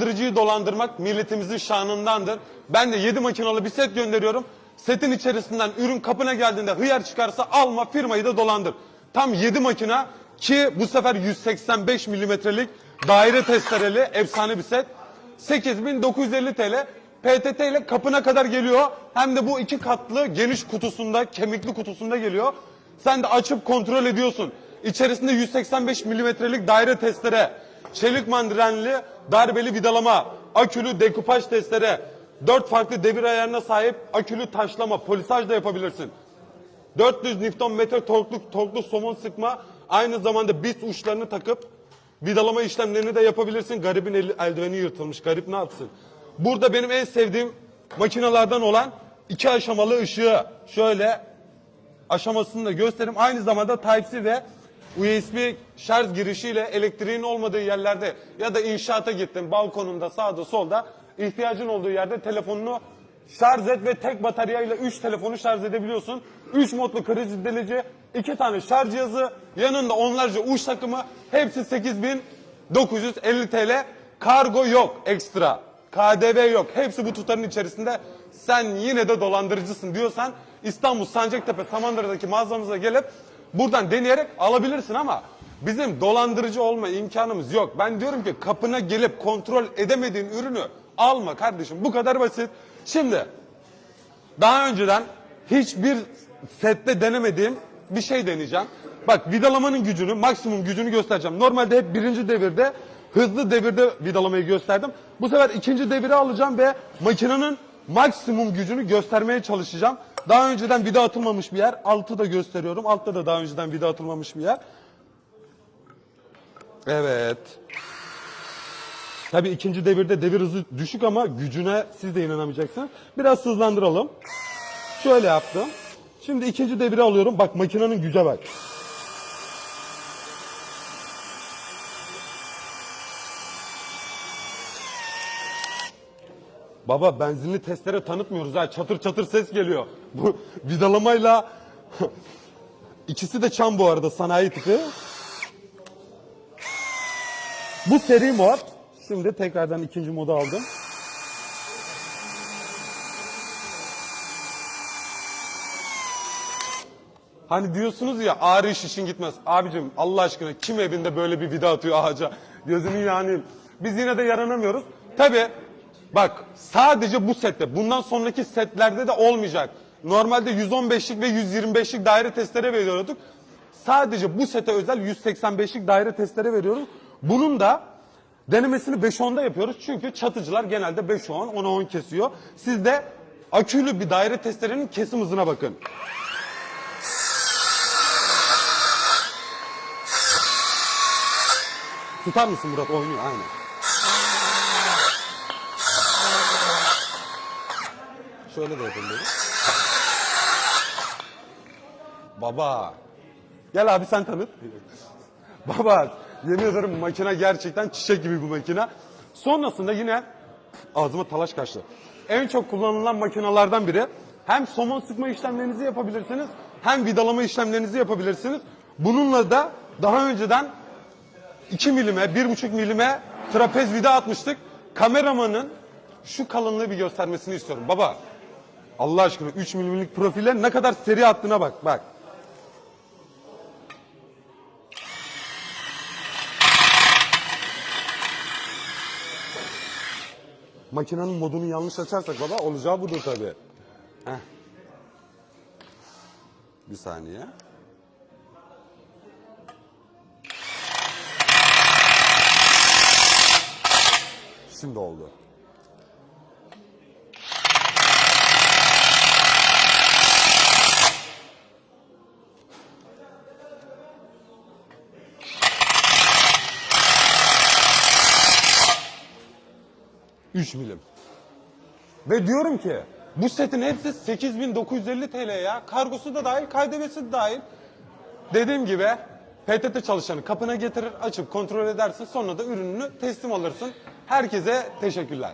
Dolandırıcıyı dolandırmak milletimizin şanındandır. Ben de 7 makinalı bir set gönderiyorum. Setin içerisinden ürün kapına geldiğinde hıyar çıkarsa alma firmayı da dolandır. Tam 7 makina ki bu sefer 185 milimetrelik daire testereli efsane bir set. 8950 TL PTT ile kapına kadar geliyor. Hem de bu iki katlı geniş kutusunda, kemikli kutusunda geliyor. Sen de açıp kontrol ediyorsun. İçerisinde 185 milimetrelik daire testere, çelik mandrenli darbeli vidalama, akülü dekupaj testere, 4 farklı devir ayarına sahip akülü taşlama, polisaj da yapabilirsin. 400 Newton metre torklu, torklu somon sıkma aynı zamanda bit uçlarını takıp vidalama işlemlerini de yapabilirsin. Garibin eli, eldiveni yırtılmış. Garip ne yapsın? Burada benim en sevdiğim makinalardan olan iki aşamalı ışığı şöyle aşamasını da göstereyim. Aynı zamanda Type-C ve USB şarj girişiyle elektriğin olmadığı yerlerde ya da inşaata gittin balkonunda sağda solda ihtiyacın olduğu yerde telefonunu şarj et ve tek bataryayla 3 telefonu şarj edebiliyorsun. 3 modlu kriz delici, 2 tane şarj cihazı, yanında onlarca uç takımı hepsi 8950 TL. Kargo yok ekstra. KDV yok. Hepsi bu tutarın içerisinde. Sen yine de dolandırıcısın diyorsan İstanbul Sancaktepe Samandıra'daki mağazamıza gelip buradan deneyerek alabilirsin ama bizim dolandırıcı olma imkanımız yok. Ben diyorum ki kapına gelip kontrol edemediğin ürünü alma kardeşim. Bu kadar basit. Şimdi daha önceden hiçbir sette denemediğim bir şey deneyeceğim. Bak vidalamanın gücünü, maksimum gücünü göstereceğim. Normalde hep birinci devirde, hızlı devirde vidalamayı gösterdim. Bu sefer ikinci deviri alacağım ve makinenin maksimum gücünü göstermeye çalışacağım. Daha önceden vida atılmamış bir yer. Altı da gösteriyorum. Altta da daha önceden vida atılmamış bir yer. Evet. Tabii ikinci devirde devir hızı düşük ama gücüne siz de inanamayacaksınız. Biraz hızlandıralım. Şöyle yaptım. Şimdi ikinci deviri alıyorum. Bak makinenin güce bak. Baba benzinli testere tanıtmıyoruz ha. Çatır çatır ses geliyor. Bu vidalamayla ikisi de çam bu arada sanayi tipi. Bu seri mod. Şimdi tekrardan ikinci modu aldım. Hani diyorsunuz ya ağrı iş işin gitmez. Abicim Allah aşkına kim evinde böyle bir vida atıyor ağaca? Gözünün yani. Biz yine de yaranamıyoruz. Tabi bak sadece bu sette bundan sonraki setlerde de olmayacak. Normalde 115'lik ve 125'lik daire testere veriyorduk. Sadece bu sete özel 185'lik daire testere veriyoruz. Bunun da denemesini 5-10'da yapıyoruz. Çünkü çatıcılar genelde 5-10, 10'a 10 kesiyor. Siz de akülü bir daire testerenin kesim hızına bakın. Tutar mısın Murat? Oynuyor aynen. Şöyle de böyle. Baba. Gel abi sen tanıt. Baba yemin ederim makine gerçekten çiçek gibi bu makine. Sonrasında yine ağzıma talaş kaçtı. En çok kullanılan makinelerden biri. Hem somon sıkma işlemlerinizi yapabilirsiniz hem vidalama işlemlerinizi yapabilirsiniz. Bununla da daha önceden 2 milime, 1,5 milime trapez vida atmıştık. Kameramanın şu kalınlığı bir göstermesini istiyorum. Baba Allah aşkına 3 milimlik profile ne kadar seri attığına bak. Bak. Makinenin modunu yanlış açarsak baba olacağı budur tabii. Heh. Bir saniye. Şimdi oldu. Üç milim. Ve diyorum ki bu setin hepsi 8950 TL ya. Kargosu da dahil, KDV'si de dahil. Dediğim gibi PTT çalışanı kapına getirir, açıp kontrol edersin. Sonra da ürününü teslim alırsın. Herkese teşekkürler.